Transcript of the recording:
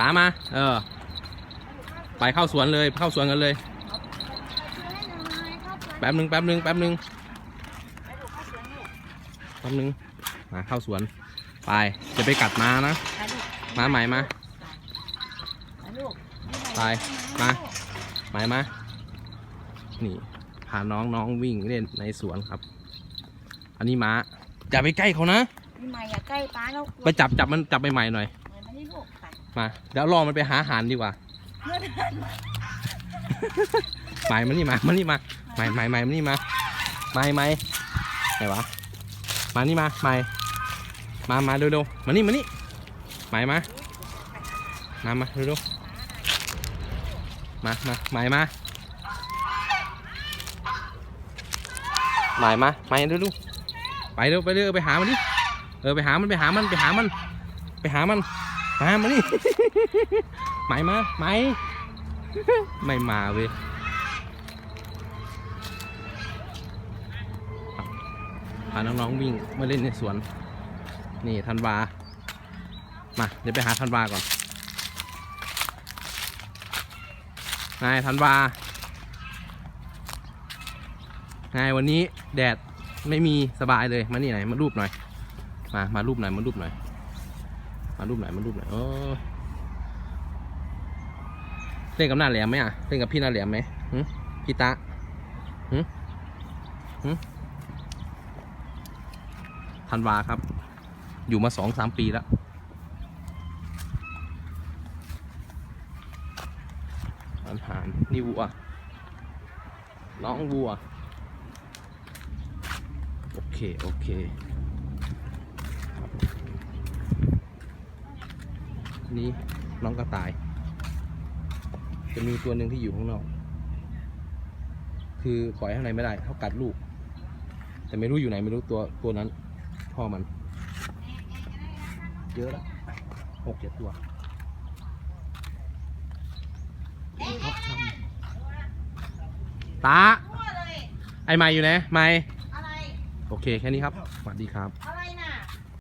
ตามมา เออ ไปเข้าสวนเลย เข้าสวนกันเลย แป๊บหนึ่งแป๊บหนึ่งแป๊บหนึ่งแป๊บหนึ่งมาเข้าสวน ไป จะไปกัดมานะมาใหม่มา ไป มา ใหม่มา นี่ พาน้องน้องวิ่งเล่นในสวนครับ อันนี้ม้า อย่าไปใกล้เขานะพี่ใหม่อย่าใกล้ป้าแล้วไปจับจับมันจับใหม่ๆหน่อย มาเดี๋ยวรอมันไปหาอาหารดีกว่าหมายมันนี่มา มันนี่มาหมายหมายหมายมันนี่มาหมายหมายไหนวะ มานี่มาหมายมามาเร็วๆมานี่มานี่หมายมามามาเร็วๆมามาหมายมาหมายมาหมายเร็วๆไปเร็วไปเร็วไปหามันดิเออไปหามันไปหามันไปหามัน ไปหามัน มามานี่ไหมมาไหมไม่มาเว้ยพาน้องๆวิ่งมาเล่นในสวน นี่ธันวา มา เดี๋ยวไปหาธันวาก่อน นายธันวา นายวันนี้แดดไม่มีสบายเลย มานี่หน่อยมารูปหน่อย มา มารูปหน่อย มารูปหน่อย มารูปหน่อยมารูปหน่อยโอ้เล่นกับหน้าแหลมไหมอะเล่นกับพี่หน้าแหลมไหมหพี่ตาหึหึธันวาครับ อยู่มาสองสามปีแล้วอาหารนี่วัวน้องวัว โอเค โอเค นี่น้องกระต่าย จะมีตัวหนึ่งที่อยู่ข้างนอก คือปล่อยข้างในไม่ได้เขากัดลูก แต่ไม่รู้อยู่ไหนไม่รู้ตัวตัวนั้น พ่อมัน เยอะแล้วหกเจ็ดตัวท็อปชัมตาไอไม้อยู่ไหนไม้อะไรโอเคแค่นี้ครับสวัสดีครับอะไร